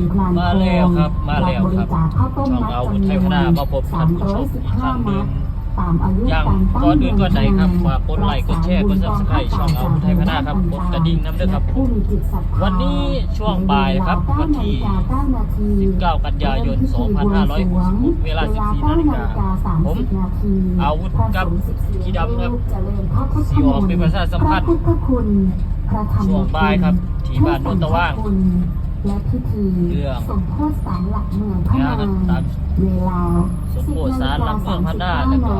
ทีพลานมาแล้วครับ มาแล้วครับบริจาคข้าวต้มช่องมัดอาวุธจำไทนยพวนนามาพบท่านผู้ชมอีกครั้งหนึ่315งมัดตามอายุอย่างการตั้งก่อนอื่นก่อนใดครับเดินฝากกดไลค์กดแชร์กด Subscribe ช่องอาวุธไทยพนาครับกดกระดิ่งนำด้วยครับผู้มีจิตศรัทธาวันนี้ช่วงบ่ายครับวันที่ 19 กันยายน 2566 เวลา 14 นาฬิกาผมอาวุธกับพี่ดำครับสีออกเป็นประชาสัมพันธ์พระพุทธคุณพระธรรมช่วงบ่ายครับ ที่บ้านโนนตะว่าง และพิธีเรื่องสมโพธิสารหลักเมืองพระงานนางตามเวลาสมโพธิสารหลักเมืองพระนางแล้วก็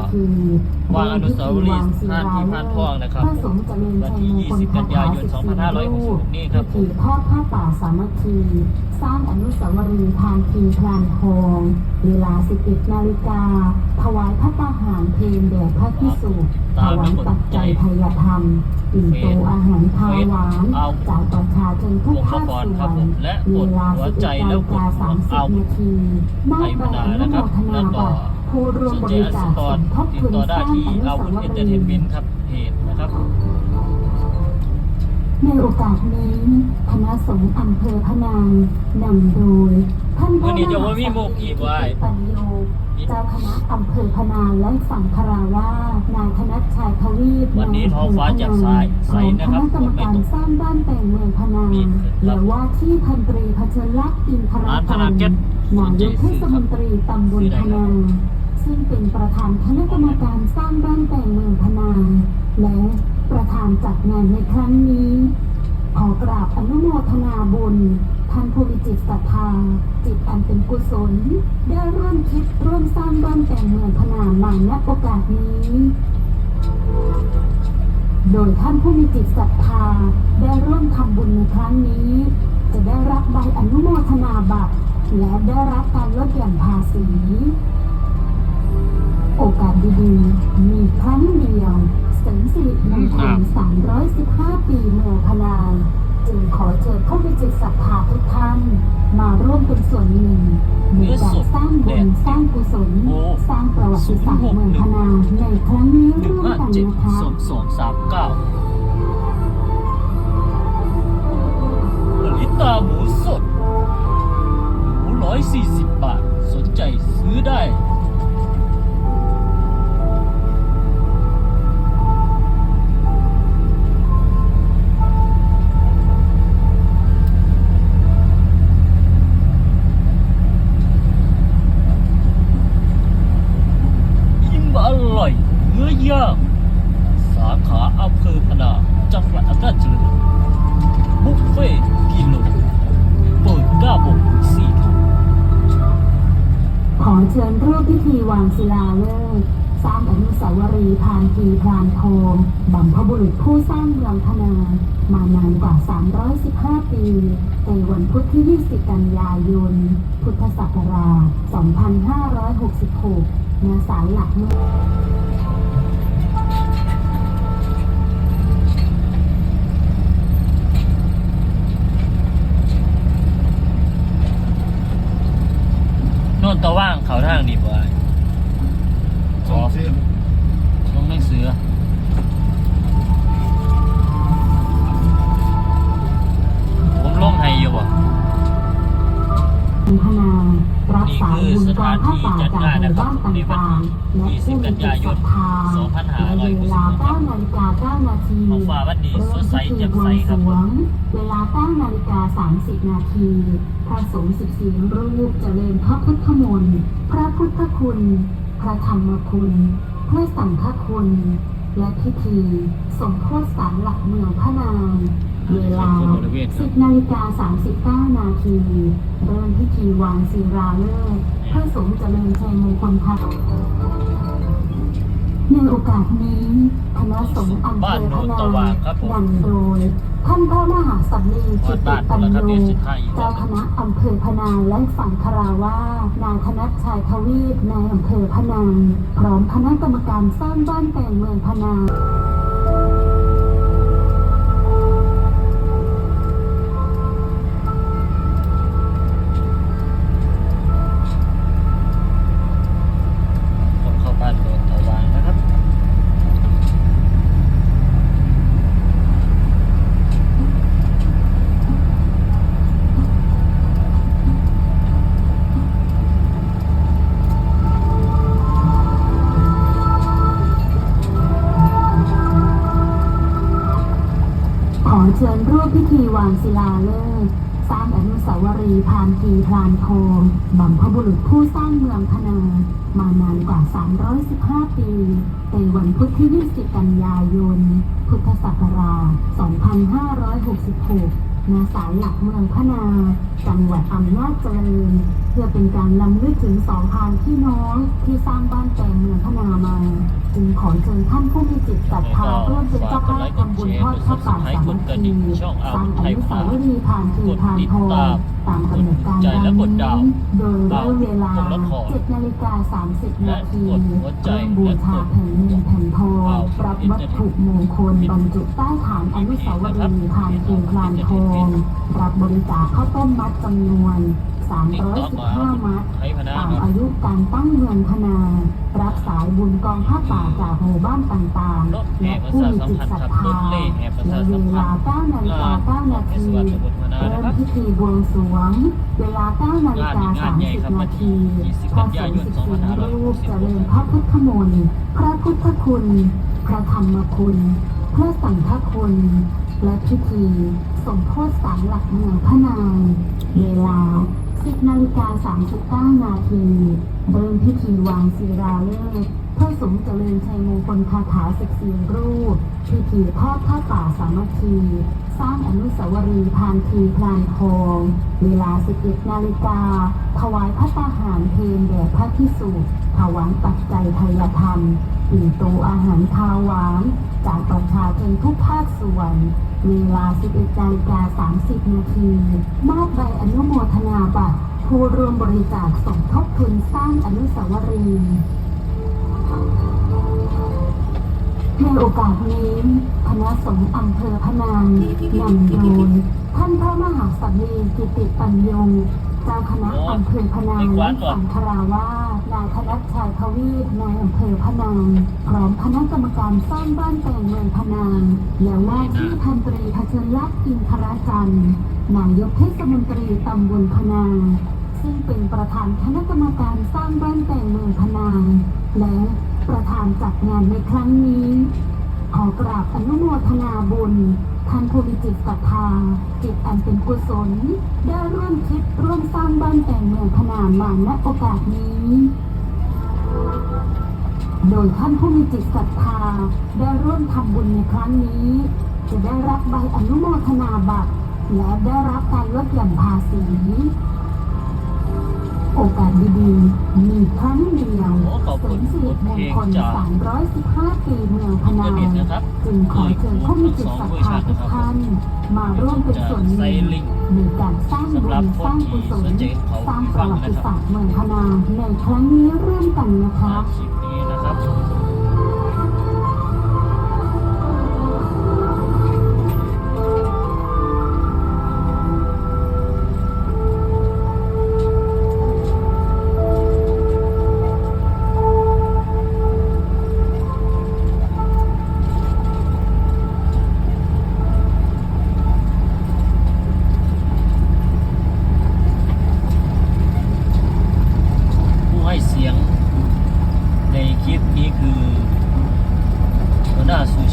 วางอนุสาวรีย์ท่านพิพานทองนะครับพระสงฆ์เจริญวันชัยที่มงคล20 กันยายนคาถา14 2566 นี่ครับพิธีทอดผ้าป่าสามัคคีสร้างอนุสาวรีย์ทานทีพลานทองเวลา 11 นาฬิกาถวายพระตาหารเพลแด่พระพิสุถวายปัจจัยทายธรรม ปิ่นโตอาหารคาวหวานจากประชาชนทุกภาคส่วนและกดหัวใจแล้วฬิกดกาเอา30นาทีมอบใบอนุโมทนาบัตรผู้ร่วมบริจาคสมทบทุนสร้างอนุสาวุธวเอนเตอร์รีเมนย์ครับเพจนะครับในโอกาสนี้คณะสงฆ์อำเภอพะนางนำโดยท่านวันนี้จะว่ามีมุกอีกว่าปัญโย เจ้าคณะอำเภอพะนางและสังฆราวาสนายธนัชชัยทวีปวันนี้ท้องฟ้าแจ่มใสใสนะครับคณะกรรมการสร้างบ้านแต่งเมืองพะนางมีครับและว่าที่พันตรีพัชรลักษณ์อินทรร้านพัธนานเก็ตนายกเทศมนตรีตำบลพะนางซึ่งเป็นประธานคณะกรรมการสร้างบ้านแต่งเมืองพะนางและประธานจัดงานในครั้งนี้ ขอกราบอนุโมทนาบุญท่านผู้มีจิตศรัทธา จิตอันเป็นกุศล ได้ร่วมคิดร่วมสร้างบ้านแต่งเมืองพนามาณโอกาสนี้ โดยท่านผู้มีจิตศรัทธา ได้ร่วมทำบุญในครั้งนี้ จะได้รับใบอนุโมทนาบัตรและได้รับการลดหย่อนภาษี โอกาสดีๆ มีครั้งเดียว สริมสิริมงคล315 ปีเมืองพนางจึงขอเชิญผู้มีจิตศรัทธาทุกท่าน มาร่วมเป็นส่วนหนึ่งในการสร้างบุญสร้างกุศลโอ้สร้างประวัติศาสตร์เมืองพนางในครั้งนี้หนึ่งร่วมห้ากันเจ็ดนะคะสองสองสามเก้าลิตาหมูสดหมูร้อยสี่สิบบาท สนใจซื้อได้ อเชิญร่วมพิธีวางศิลาฤกษ์สร้างอนุสาวรีย์พานทีพรานทองบัมพบุรุษผู้สร้างเมืองพนามานานกว่า 315 ปี ในวันพุธที่ 20 กันยายน พุทธศักราช 2566ณศาลหลักเมือง น่นตะว่างเขาทางดีบ่าบุญกองผ้าป่าจากหมู่บ้านต่างๆและผู้มีจิตศรัทธาในเวลา9นาฬิกา9นาทีของฟ้าวันนี้เริ่สมดใสพิธีแจ่มบวใสงสครับรวงเวลา9นาฬิกา30 นาทีพระสงฆ์14รูปเจริญพระพุทธมนต์พระพุทธคุณ พระธรรมคุณ พระสังฆคุณ และพิธีสมโพธิสารหลักเมืองพระนาง เวลา 10นาฬิกา39 นาที เริ่มพิธีวางศิลาฤกษ์พระสงฆ์เจริญชัยมงคลพัฒน์ในโอกาสนี้คณะสงฆ์อำเภอพนางนำโดยท่านพระมหาสัมลีจิตติปัญโยเจ้าคณะอำเภอพนางและสังฆราวาสนายธนัชชัยทวีปนายอำเภอพนางพร้อมคณะกรรมการสร้างบ้านแต่งเมืองพนาง เชิญร่วมพิธีวางศิลาฤกษ์สร้างอนุสาวรีย์พานทีพลานทองบัมพบุรุษผู้สร้างเมืองพนามานานกว่า 315 ปี ในวันพุธที่ 20 กันยายน พุทธศักราช 2566 ณศาลหลักเมืองพนา จังหวัดอำนาจเจริญ เพื่อเป็นการลำลึกถึงสองพานพี่น้องที่สร้างบ้านแปลงเมืองพนามาจึงขอเชิญท่านผู้มีจิตศรัทธาร่วมเป็นเจ้าภาพทำบุญทอดพระป่าสามัคคีสร้างอนุสาวรีย์ผ่านทีพานทอง ตามกำหนดการดังนี้โดยเริ่มเวลา7นาฬิกา30นาทีร่มบูชาแผ่นเงินแผ่นทองรับวัตถุมงคลบรรจุใต้ฐานอนุสาวรีย์พานทีพานทองรับบริจาคข้าวต้มมัดจำนวน315มัดตามอายุการตั้งเมืองพนา รับสายบุญกองผ้าป่าจากหมู่บ้านต่างๆและผู้มีจิตศรัทธาและเวลา9นาฬิกา9นาที เริ่มพิธีบวงสรวง เวลา9นาฬิกา30นาทีพระสงฆ์14รูปเจริญพระพุทธมนต์พระพุทธคุณ พระธรรมคุณ พระสังฆคุณ และพิธีสมโพธิสารหลักเมืองพนายเวลา 10นาฬิกา39นาทีเริ่มพิธีวางศิลาฤกษ์พระสงฆ์เจริญชัยมงคลคาถาสิบสี่รูปพิธีทอดผ้าป่าสามัคคี สร้างอนุสาวรีย์พานทีพลานทอง เวลา 11 นาฬิกา ถวายพระตาหารเพลแด่พระพิสุถวายปัจจัยไทยธรรมปิ่นโตอาหารคาวหวาน จากประชาชนทุกภาคส่วน เวลา 11 นาฬิกา 30 นาที มอบใบอนุโมทนาบัตรผู้ร่วมบริจาคสมทบทุนสร้างอนุสาวรีย์ในโอกาสนี้ ณะสงฆ์อำเภอพนางนำโดยท่านพระมหาสัมมีกิติปัญโยเจ้าคณะอำเภอพนางและสังฆราวาสนายคณะชัยทวีปนายอำเภอพนางพร้อมคณะกรรมการสร้างบ้านแต่งเมืองพนางและว่าที่พันตรีพชรลักษณ์อินทรจันทร์นายกเทศมนตรีตำบลพนางซึ่งเป็นประธานคณะกรรมการสร้างบ้านแต่งเมืองพนางและประธานจัดงานในครั้งนี้ ขอกราบอนุโมทนาบุญท่านผู้มีจิตศรัทธาจิตอันเป็นกุศล ได้ร่วมคิดร่วมสร้างบ้านแต่งเมืองพนามมาณโอกาสนี้ โดยท่านผู้มีจิตศรัทธาได้ร่วมทำบุญในครั้งนี้ จะได้รับใบอนุโมทนาบัตรและได้รับการลดหย่อนภาษี โอกาสดีๆ มีครั้งเดียวโอ้ขอบเสคุริณมสิริมงคลเพลงจาก315 ปีเมืองพนาอินเทอร์เน็ตนะครับจึงขอเชิญผู้มีจิตศรัทธาทุกท่านมาร่วมเป็นส่วนหนึ่งในการสร้างบุญสร้างกุศลสร้างประวัติศาสตร์เมืองพนาในครั้งนี้ร่วมกันนะคะ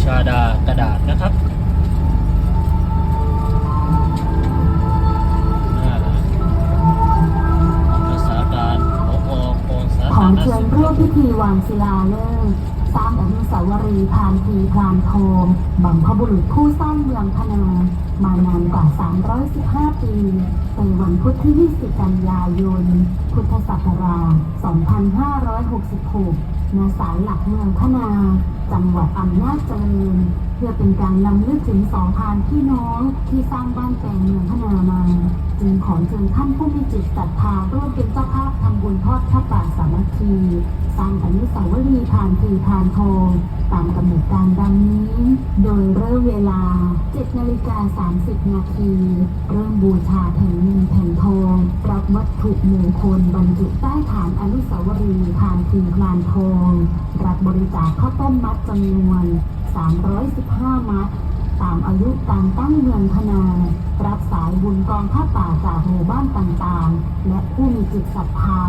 ชาดากระดาษนะครับขอเชิญร่วมพิธีวางศิลาฤกษ์สร้างอนุสาวรีย์พานทีพรานทองบัมพบุรุษผู้สร้างเมืองพนามานานกว่า 315 ปีในวันพุธที่ 20 กันยายน พุทธศักราช 2566 ณสายหลักเมืองพนา จังหวัดอำนาจเจริญเพื่อเป็นการนำลึกถึงสองพานพี่น้องที่สร้างบ้านแปลงเมืองพนามา จึงขอเชิญท่านผู้มีจิตศรัทธาร่วมเป็นเจ้าภาพ บุญทอดพระป่าสามัคคีสร้างอนุสาวรีย์พานทีพานทองตามกำหนดการดังนี้ โดยเริ่มเวลา 7 นาฬิกา 30 นาที เริ่มบูชาแผ่นเงินแผ่นทองรับวัตถุมงคลบรรจุใต้ฐานอนุสาวรีย์พานทีพานทอง รับบริจาคข้าวต้มมัดจำนวน 315 มัด ตามอายุการตั้งเมืองพนารับสายบุญกองผ้าป่าจากหมู่บ้านต่างๆ และผู้มีจิตศรัทธา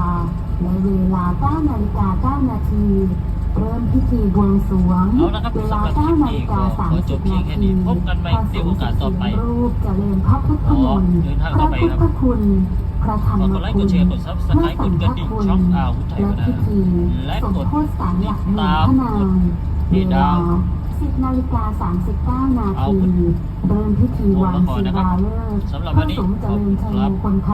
ในเวลา9นาฬิกา9นาทีเริ่มพิธีบวงสรวงเอาละครับเวลาสำหรับคลิป9นานี้ฬิก็กาขอจบ30เพียนางแค่ทีนี้พบกันใหม่ในโอกาสต่อไปพระสงฆ์รูปเจริญพระพุทธมนต์เดินทางพต่อระไปพุทครับธคุณพระธรรมฝากกดไลค์คุกณดแชร์กด Subscribe กดกระดิ่งช่องอาวุธไทยและก็ได้พิธีและสมกดโพธิสารหลักเมืองติดตามพระนางเพเวจดาลาว 10นาฬิกา39นาอาวุทีธเริ่มพิธีวางศิลาฤกษ์สำหรับพวันระนี้สงฆ์เจริญชัยขอบคุณครับมงคล